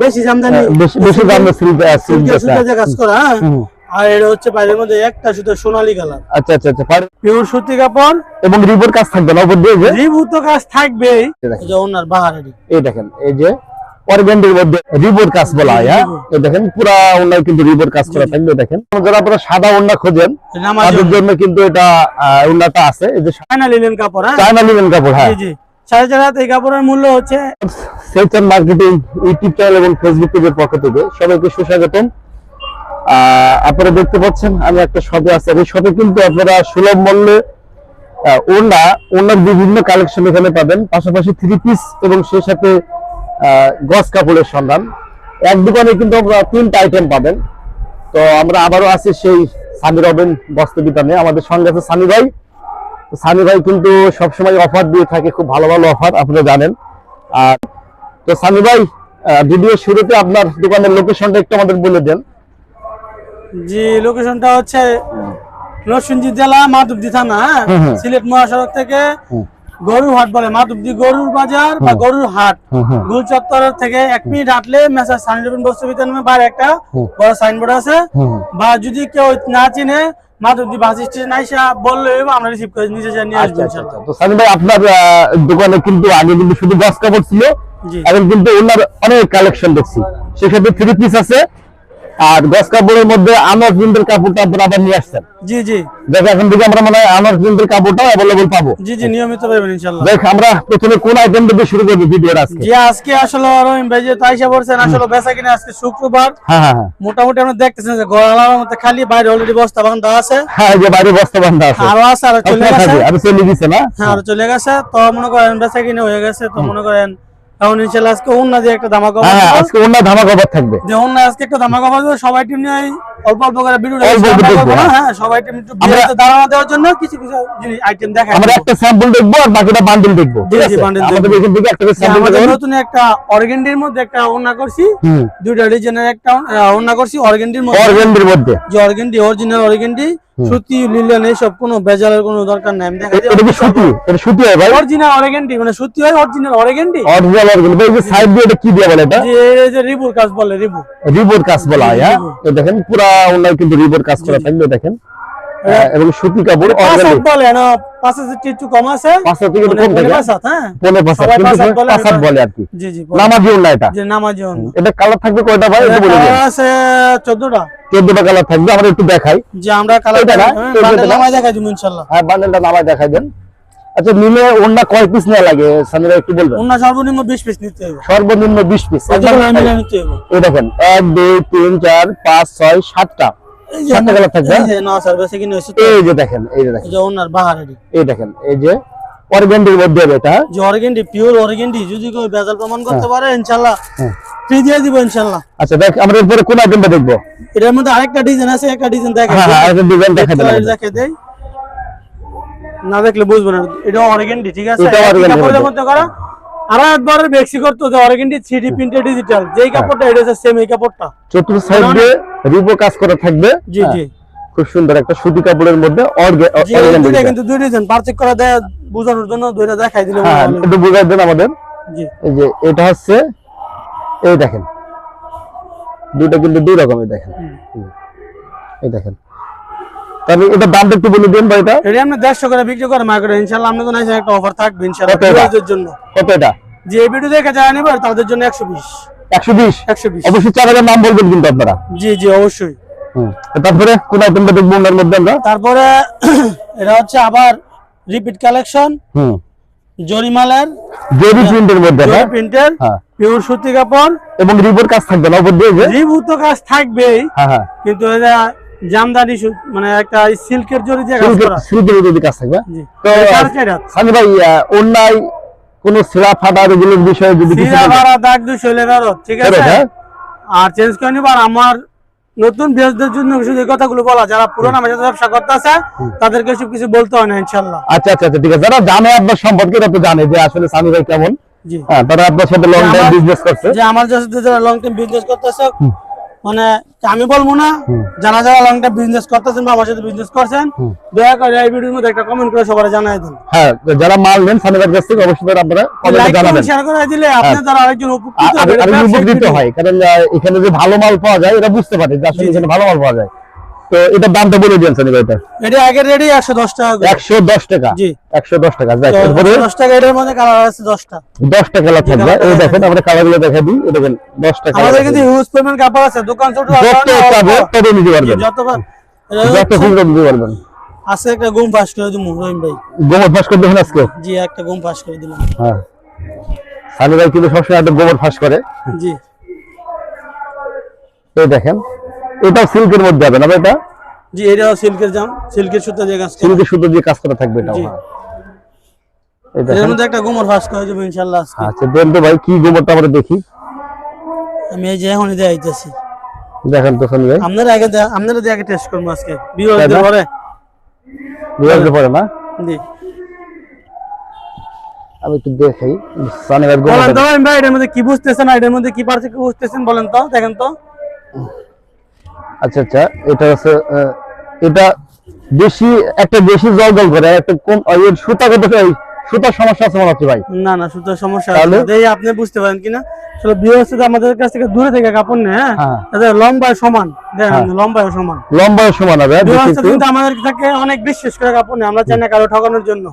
বেশি- জামদানি হ্যাঁ, বেশি বেশি দামে সিল্ক সিল্ক কাজ করা হ্যাঁ? আর এটা হচ্ছে বাইরের মধ্যে একটা সুতো সোনালী কালার। আচ্ছা আচ্ছা আচ্ছা পিওর সুতি কাপড়। এবং রিবোর কাজ থাকবে না উপর দিয়ে যে? রিভূত কাজ থাকবেই। যে ওনার এই দেখেন এই যে অর্গেন্ডির মধ্যে রিবোর কাজ বলা হয় হ্যাঁ? দেখেন পুরা ওনার কিন্তু রিবোর কাজ করা থাকবে দেখেন। যারা আপনারা সাদা ওন্না খোঁজেন তাদের জন্য। কিন্তু এটা আছে এই যে চায়না লিলেন কাপড় হ্যাঁ? চায়না লিনেন কাপড় হ্যাঁ। জি জি। সাড়ে চার এই কাপড়ের মূল্য হচ্ছে সেলচার মার্কেটিং ইউটিউব চ্যানেল এবং ফেসবুক পেজের পক্ষ থেকে সবাইকে আপনারা দেখতে পাচ্ছেন আমি একটা শপে আছি। এই শপে কিন্তু আপনারা সুলভ মূল্যে আহ, ওড়না ওড়নার বিভিন্ন কালেকশন এখানে পাবেন। পাশাপাশি থ্রি পিস এবং সেই সাথে গজ কাপড়ের সন্ধান। এক দোকানে কিন্তু আপনারা তিনটা আইটেম পাবেন। তো আমরা আবারও আছি সেই সানি রবেন বস্ত্র বিতানে। আমাদের সঙ্গে আছে সানি ভাই। সানি ভাই কিন্তু সবসময় অফার দিয়ে থাকে খুব ভালো ভালো অফার আপনারা জানেন। আর তো সানি ভাই ভিডিও শুরুতে আপনার দোকানের লোকেশনটা একটু আমাদের বলে দেন। জি লোকেশনটা হচ্ছে নরসিংদী জেলা মাধবদী থানা হ্যাঁ? সিলেট মহাসড়ক থেকে গরুর হাট বলে মাধবদী গরুর বাজার বা গরুর হাট। গুল চত্বর থেকে এক মিনিট হাঁটলে মেসার সানিরবিন বস্তু বিতান নামে বাইরে একটা বড় সাইনবোর্ড আছে। বা যদি কেউ না চিনে মাধবদী বাস স্টেশন আইসা বললে আমরা রিসিভ করে নিজে যা নিয়ে আসব আচ্ছা আচ্ছা। আচ্ছা। তো সানি ভাই আপনার দোকানে কিন্তু আগে কিন্তু শুধু কাপড় ছিল এখন কিন্তু ওনার অনেক কালেকশন দেখছি সেক্ষেত্রে থ্রি পিস আছে আর গজ কাপড়ের মধ্যে আনার প্রিন্টের কাপড়টা আপনারা আবার নিয়ে আসছেন। জি জি। দেখ এখন থেকে আমরা মানে আনার প্রিন্টের কাপড়টা অ্যাভেলেবল পাবো। জি জি নিয়মিত পাবেন ইনশাল্লাহ দেখ আমরা প্রথমে কোন আইটেম থেকে শুরু করব ভিডিওর আজকে? জি আজকে আসলে রহিম ভাই যে তাইসা বলছেন আসলে বেচা কিনা আজকে শুক্রবার। হ্যাঁ হ্যাঁ হ্যাঁ। মোটামুটি আমরা দেখতেছেন যে গড়ালার মধ্যে খালি বাইরে অলরেডি বস্তা বান্ধা আছে। হ্যাঁ যে বাইরে বস্তা বান্ধা আছে। আরও আছে আর চলে গেছে। আর চলে গেছে না? হ্যাঁ আর চলে গেছে। তো মনে করেন বেচা কিনে হয়ে গেছে তো মনে করেন ইনশাল্লাহ আজকে দিয়ে একটা ধামাকা হ্যাঁ হ্যাঁ, আজকে অন্য ধামাকা অফার থাকবে। যে আজকে একটা ধামাকা হবে সবাই টিম নিয়ে অল্প অল্প করে ভিডিও হ্যাঁ। হ্যাঁ সবাই টিম একটু আমরা- ধারণা দেওয়ার জন্য কিছু কিছু জিনিস আইটেম দেখাই। আমরা একটা স্যাম্পল দেখব আর বাকিটা বান্ডেল দেখব ঠিক আছে? আমাদের এখান থেকে একটা স্যাম্পল আমাদের নতুন একটা অর্গেন্ডির মধ্যে একটা ওন্না করছি। দুইটা ডিজাইনের একটা ওন্না করছি অর্গেন্ডির মধ্যে। অর্গেন্ডির মধ্যে। যে অর্গেন্ডি অরিজিনাল অর্গেন্ডি সুতি লিলেন এইসব কোনো বেজালের কোনো দরকার নাই। আমি দেখা এ- এটা কি সুতি? এটা সুতি হয় ভাই? অরিজিনাল অরিগেন্টি মানে সুতি হয় অরিজিনাল অরিগেন্টি অরিজিনাল অরিগেন্টি ভাই যে সাইড দিয়ে এটা কি দিয়ে বলে এটা? যে যে রিবুর কাজ বলে রিবু। রিবোর কাজ বলা হয় হ্যাঁ? তো দেখেন পুরা অনলাইন কিন্তু রিবোর কাজ করা থাকবে দেখেন। এবং সুতি কাপড় অর্গানিক বলে না পাঁচ একটু কম আছে। পাঁচ থেকে মানে কম থাকে। হ্যাঁ? পনেরো পাঁচ কিন্তু পাঁচ বলে, আর কি। জি জি নামাজি ওন্না এটা। নামাজি এটা কালার থাকবে কয়টা ভাই? একটু বলে দিন। আছে চোদ্দটা। চোদ্দটা কালার থাকবে আমরা একটু দেখাই। যে আমরা কালার না? নামাই দেখাই দিব ইনশাল্লাহ। হ্যাঁ বান্ডেলটা নামায় দেখাই দেন। আচ্ছা নিলে ওন্না কয় পিস নেওয়া লাগে? সামিরা একটু বলবেন। অন্য সর্বনিম্ন বিশ পিস নিতে হবে। সর্বনিম্ন বিশ পিস এই দেখেন এক দুই তিন চার পাঁচ ছয় সাতটা। এই যে সাতটা কালার থাকবে? না স্যার বেশি কিনে হয়েছে এই যে দেখেন এই যে দেখেন। যে ওনার বাহারেরই এই দেখেন এই যে অর্গেন্ডির মধ্যে হবে এটা। হ্যাঁ? যে অর্গেন্ডি পিওর অর্গেন্ডি যদি কেউ বেজাল প্রমাণ করতে হ্যাঁ। পারে ইনশাল্লাহ ফ্রি দিয়ে দিব ইনশাল্লাহ। আচ্ছা দেখ আমরা এরপরে কোন আইটেমটা দেখব? এটার মধ্যে আরেকটা ডিজাইন আছে একটা ডিজাইন দেখে হ্যাঁ হ্যাঁ আরেকটা ডিজাইন দেখা দেন আমাদের। দেখে দেই। না দেখলে বুঝব না এটা অর্গেন্ডি ঠিক আছে? এটা মধ্যে। মধ্যে করা? আর একবার বেক্সি করতে হতো অর্গেন্ডি থ্রি প্রিন্টেড ডিজিটাল যেই হ্যাঁ। কাপড়টা এটা হচ্ছে সেম এই কাপড়টা। চতুর্থ সাইড রিবো কাজ করা থাকবে। জি হ্যাঁ, জি খুব সুন্দর একটা সুতি কাপড়ের মধ্যে design। কিন্তু দুই ডিজাইন পারচেক করা দেয় বোঝানোর জন্য দুইটা দেখাই দিলে হ্যাঁ একটু বুঝাই দেন আমাদের। জি। এই যে এটা হচ্ছে এই দেখেন। দুটো কিন্তু দুই রকমের দেখেন। এই দেখেন। এটা দামটা একটু বলে দিন ভাই এটা। এটা আমরা দেড়শো করে বিক্রি করে মার্কেটে ইনশাল্লাহ আপনাদের একটা অফার থাকবে ভিউয়ারদের জন্য। কত এটা? যে এই ভিডিও দেখে যারা নেবে তাদের জন্য একশো বিশ। একশো বিশ? একশো বিশ। অবশ্যই চার হাজার নাম বলবেন কিন্তু আপনারা। জি জি অবশ্যই। হুম। তারপরে কোন আইটেমটা দেখব ওনার মধ্যে আমরা? তারপরে এটা হচ্ছে আবার রিপিট কালেকশন হুম। জরিমালের জেরি প্রিন্টের মধ্যে না প্রিন্টের হ্যাঁ। পিওর সুতি কাপড়। এবং রিবোর কাজ থাকবে না উপর দিয়ে রিভূত কাজ থাকবেই। হ্যাঁ হ্যাঁ। কিন্তু এটা জামদানি মানে একটা সিল্কের জরি দিয়ে কাজ করা। সিল্কের যদি কাজ থাকবে? তো। সানি ভাই কোন সেরা ফাটা এগুলোর বিষয়ে যদি কিছু সিরা। দাগ দুই ঠিক আছে? হ্যাঁ? আর চেঞ্জ করে নিবার আমার নতুন জন্য শুধু কথাগুলো বলা যারা পুরোনো আমার সাথে ব্যবসা করতে আছে তাদেরকে সব কিছু বলতে হয় না ইনশাল্লাহ। আচ্ছা আচ্ছা আচ্ছা ঠিক আছে। যারা জানে আপনার সম্পর্কে তারা তো জানে যে আসলে সানি ভাই কেমন। হ্যাঁ তারা আপনার সাথে লং টাইম বিজনেস করছে। যে আমার সাথে যারা লং টাইম বিজনেস করতেছে মানে আমি বলব না জানা যারা যারা লং টাইম বিজনেস করতেছেন বা আমার সাথে বিজনেস করছেন। দয়া করে এই ভিডিওর মধ্যে একটা কমেন্ট করে সবাই জানাই দিন। হ্যাঁ যারা মাল নেন সানিবার কাছ থেকে অবশ্যই আপনারা কমেন্টে জানাবেন। শেয়ার করে দিলে আপনি যারা আরেকজন উপকৃত হবে উপকৃত হয় কারণ এখানে যে ভালো মাল পাওয়া যায় এটা বুঝতে পারে যে আসলে। এখানে ভালো মাল পাওয়া যায়। তো এটার দামটা বলে দিন সানি ভাই এটা। এটা আগের রেডি একশো দশ টাকা করে। একশো দশ টাকা? জি। একশো দশ টাকা যাক, তো এরপরে? 110 টাকা এটার মধ্যে কালার আছে দশটা। দশটা কালার থাকবে। এই দেখেন আমরা কালারগুলো দেখা দিই। এই দেখেন দশটা কালার আমাদের কিন্তু হিউজ কাপড় আছে দোকান ছোট যত পাবে তত নিতে পারবেন। যতবার যত খুব নিতে পারবেন। আছে একটা ঘুম পাস করে দিবো রহিম ভাই। গোবর ফাঁস করে আজকে? জি একটা ঘুম পাস করে দিলাম। হ্যাঁ। সানি ভাই কিন্তু সবসময় একটা গোবর ফাঁস করে। জি। এই দেখেন এটা সিল্কের মধ্যে হবে না ভাই এটা? জি এটাও সিল্কের জাম সিল্কের সুতা দিয়ে কাজ সিল্কের সুতো দিয়ে কাজ করা থাকবে এটাও জি। হ্যাঁ। এর মধ্যে একটা গোমর ফাঁস করে দেবো ইনশাল্লাহ আজকে। আচ্ছা দেন তো ভাই কি গোবরটা আমরা দেখি? আমি এই যে এখনই দিয়ে আইতেছি দেখেন তো ভাই। আপনারা আগে আপনারা দিয়ে আগে টেস্ট করব আজকে। না? পরে। বুঝতে পারে না? জি। আমি একটু দেখাই। সানি ভাই বলেন তো ভাই এটার মধ্যে কি বুঝতেছেন এটার মধ্যে কি পার্থক্য বুঝতেছেন বলেন তো দেখেন তো। আচ্ছা আচ্ছা এটা হচ্ছে এটা বেশি একটা বেশি জল জল করে একটা আর এর সুতাগত এই সুতার সমস্যা আছে মনে হচ্ছে ভাই। না না সুতরাং সমস্যা? আছে। এই আপনি বুঝতে পারেন কিনা? আসলে বিয়ে আমাদের কাছ থেকে দূরে থেকে কাপড় নেয় হ্যাঁ? হ্যাঁ। লম্বায় সমান। হ্যাঁ। লম্বায় সমান। লম্বা সমান হবে হ্যাঁ। কিন্তু আমাদের থেকে অনেক বিশ্বাস করে কাপড় নেয় আমরা চাই না কারও ঠকানোর জন্য।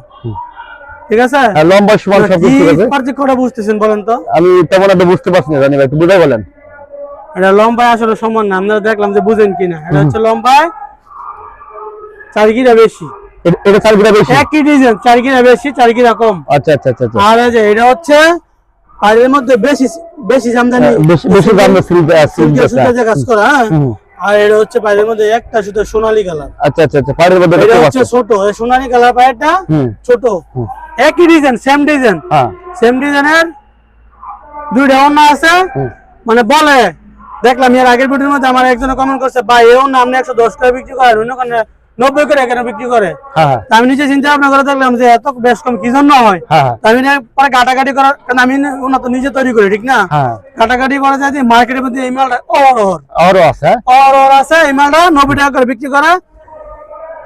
ঠিক আছে? লম্বা সমান সব বলেন তো? আমি তেমন একটা বুঝতে পারছি না জানি ভাই একটু বুঝাই বলেন। এটা লম্বায় আসলে সমান না আমরা দেখলাম যে বুঝেন কিনা। এটা হচ্ছে লম্বায় চার গিরা বেশি। এটা চার গুণা বেশি? একই ডিজাইন চার গিরা বেশি চার গিরা কম। আচ্ছা আচ্ছা আচ্ছা আচ্ছা। আর এই যে এটা হচ্ছে পাড়ের মধ্যে বেশি বেশি জামদানি। হ্যাঁ, বেশি বেশি দাম সিল্ক সিল্ক সিল্কের সুতা কাজ করা হ্যাঁ? আর এটা হচ্ছে পাড়ের মধ্যে একটা সুতো সোনালী কালার। আচ্ছা আচ্ছা আচ্ছা পাড়ের মধ্যে এটা হচ্ছে ছোট এই সোনালী কালার পায়েরটা ছোট। একই ডিজাইন সেম ডিজাইন হ্যাঁ। সেম ডিজাইনের দুইটা অন্য আছে। মানে বলে দেখলাম এর আগের ভিডিওর মধ্যে আমার একজন কমেন্ট করছে ভাই এও না আপনি একশো দশ টাকা বিক্রি করেন অন্য কারণে নব্বই করে কেন বিক্রি করে? হ্যাঁ হ্যাঁ। আমি নিজে চিন্তা ভাবনা করে দেখলাম যে এত বেশ কম কি জন্য হয়? হ্যাঁ আমি পরে কাটাকাটি করার কারণ আমি ওনা তো নিজে তৈরি করি ঠিক না? হ্যাঁ। কাটাকাটি করা যায় যে মার্কেটের মধ্যে এই মালটা অহর আরও আছে? অহর আছে এই মালটা নব্বই টাকা করে বিক্রি করে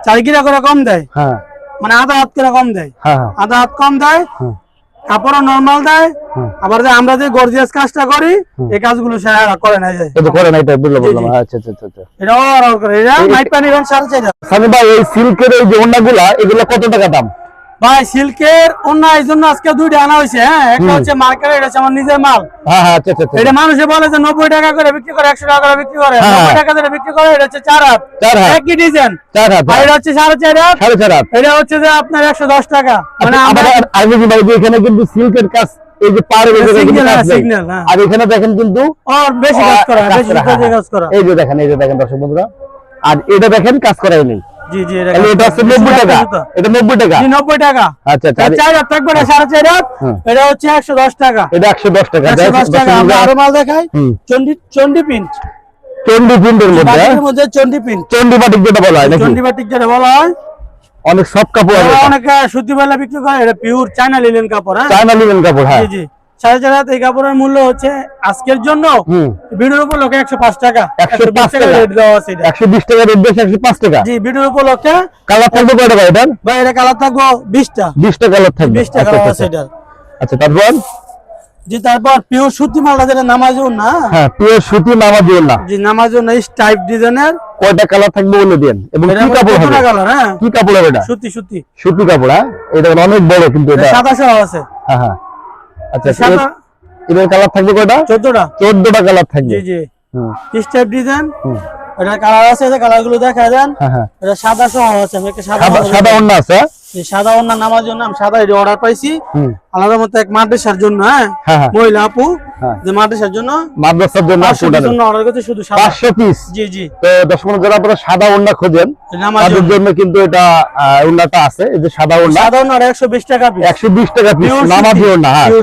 চার কিরা করে কম দেয়। হ্যাঁ। মানে আধা হাত করে কম দেয়। আধা হাত কম দেয়। কাপড়ও নর্মাল দেয় আবার যে আমরা যে গর্জিয়াস কাজটা করি এই কাজগুলো করে না যায় এটা করে না এটা বুঝলাম বুঝলাম আচ্ছা আচ্ছা আচ্ছা, আচ্ছা। এটা অহর করে। এটা নাইট পানি এবং সাড়ে চার হাজার। সানি ভাই এই সিল্কের এই যে ওড়নাগুলা এগুলো কত টাকা দাম? ভাই সিল্কের অন্য এই জন্য আজকে দুইটা আনা হয়েছে হ্যাঁ? একটা হচ্ছে মার্কেটে এটা হচ্ছে আমার নিজের মাল। হ্যাঁ হ্যাঁ। এটা মানুষে বলে যে নব্বই টাকা করে বিক্রি করে একশো টাকা করে বিক্রি করে হ্যাঁ। নব্বই টাকা করে বিক্রি করে এটা হচ্ছে চার হাত। একই ডিজাইন আর। এটা হচ্ছে সাড়ে চার হাত। সাড়ে চার হাত। এটা হচ্ছে যে আপনার একশো দশ টাকা। মানে এখানে কিন্তু সিল্কের কাজ এই যে এখানে। আর দেখেন কিন্তু বেশি কাজ করা বেশি। কাজ এই যে দেখেন এই যে দেখেন দর্শক বন্ধুরা। আর এটা দেখেন কাজ করাই নেই। জি জি এটা হচ্ছে নব্বই টাকা। এটা নব্বই টাকা? জি নব্বই টাকা। আচ্ছা চার হাত থাকবে এটা সাড়ে চার হাত এটা হচ্ছে একশো দশ টাকা। এটা একশো দশ টাকা। একশো দশ টাকা। আমরা আরও মাল দেখাই। চন্ডি চন্ডি প্রিন্ট। চন্ডি প্রিন্টের মধ্যে? মধ্যে চন্ডি প্রিন্ট। চন্ডি বাটিক যেটা বলা হয় নাকি? চন্ডি বাটিক যেটা বলা হয়। অনেক সব কাপড় অনেক সুতি বেলা বিক্রি করে এটা পিওর চায়না লিলেন কাপড় হ্যাঁ। চায়না লিলেন কাপড় হ্যাঁ। জি জি। সাড়ে চার হাত এই কাপড়ের মূল্য হচ্ছে আজকের জন্য হুম। ভিডিওর উপলক্ষে একশো পাঁচ টাকা। 105 টাকা টাকা। রেট দেওয়া আছে একশো বিশ টাকা রেট বেশি একশো পাঁচ টাকা। জি ভিডিওর উপলক্ষে কালার থাকবে কয় টাকা এটা বা এটা কালার থাকব বিশটা। বিশটা কালার থাকবে। বিশটা কালার আছে এটার। আচ্ছা। তারপর? জি তারপর পিওর সুতি মালটা যেটা না? হ্যাঁ পিওর সুতি নামা দিও না। জি নামাজুন টাইপ ডিজাইনের কয়টা কালার থাকবে বলে দেন? এবং কি কাপড় হবে? কালার হ্যাঁ। কি কাপড় হবে এটা? সুতি সুতি। সুতি কাপড় হ্যাঁ? এটা অনেক বড় কিন্তু এটা সাদা আছে। হ্যাঁ হ্যাঁ। আচ্ছা এর কালার থাকবে কয়টা? চোদ্দটা। চোদ্দটা কালার থাকবে। জি জি। হুম। টাইপ ডিজাইন এটা কালার আছে যে কালারগুলো দেখা দেন। হ্যাঁ হ্যাঁ। এটা সাদা সহ আছে একটা সাদা সাদা অন্য আছে হ্যাঁ? সাদা অন্য নামার জন্য আমি সাদা এটা অর্ডার পাইছি আলাদা মতো এক মাদ্রাসার জন্য হ্যাঁ? হ্যাঁ হ্যাঁ। মহিলা আপু হ্যাঁ। যে মাদ্রাসার জন্য মাদ্রাসার জন্য অর্ডার করতে শুধু সাদা। পাঁচশো পিস জি জি। তো দশ পনেরো যারা আপনারা সাদা ওড়না খোঁজেন তাদের জন্য। কিন্তু এটা আহ, আছে এই যে সাদা ওড়না। সাদা একশো বিশ টাকা পিস একশো বিশ টাকা পিস Pure নামা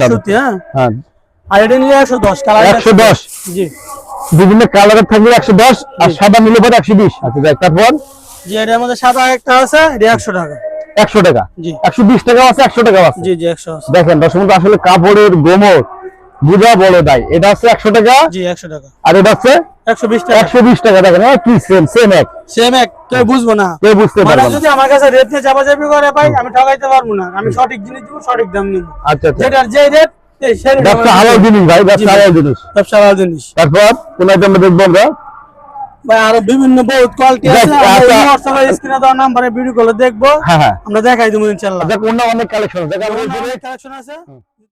সুতি, হ্যাঁ হ্যাঁ। আর এটা নিলে একশো দশ কালার একশো দশ। জি। বিভিন্ন কালারের থাকবে একশো দশ আর সাদা নিলে পরে একশো বিশ। আচ্ছা যাক, তারপর? জি এটার মধ্যে সাদা একটা আছে এটা একশো টাকা। একশো টাকা। জি। একশো বিশ টাকা আছে একশো টাকা আছে। জি জি একশো আছে। দেখেন দর্শক আসলে কাপড়ের গোমর বুঝা বড় দায়। এটা হচ্ছে একশো টাকা। জি একশো টাকা। আর এটা একশো টাকা। একশো টাকা। দেখেন কি সেম সেম এক। সেম এক কেউ বুঝব না। কেউ বুঝতে মানে যদি আমার কাছে রেট নিয়ে করে ভাই আমি ঠকাইতে পারব না। আমি সঠিক জিনিস দিব সঠিক দাম নিব। আচ্ছা আচ্ছা। যেটার যে রেট সেই rate ব্যবসা হালাল জিনিস ভাই ব্যবসা হালাল জিনিস। ব্যবসা হালাল জিনিস। তারপর কোন আইটেম দেখব আমরা? ভাই আরও বিভিন্ন বহুত কোয়ালিটি আছে দেখ, আমরা আচ্ছা। হোয়াটসঅ্যাপে স্ক্রিনে দেওয়া নাম্বারে ভিডিও কলে দেখব হ্যাঁ হ্যাঁ। আমরা দেখাই দেবো ইনশাআল্লাহ অনেক কালেকশন দেখ কালেকশন আছে।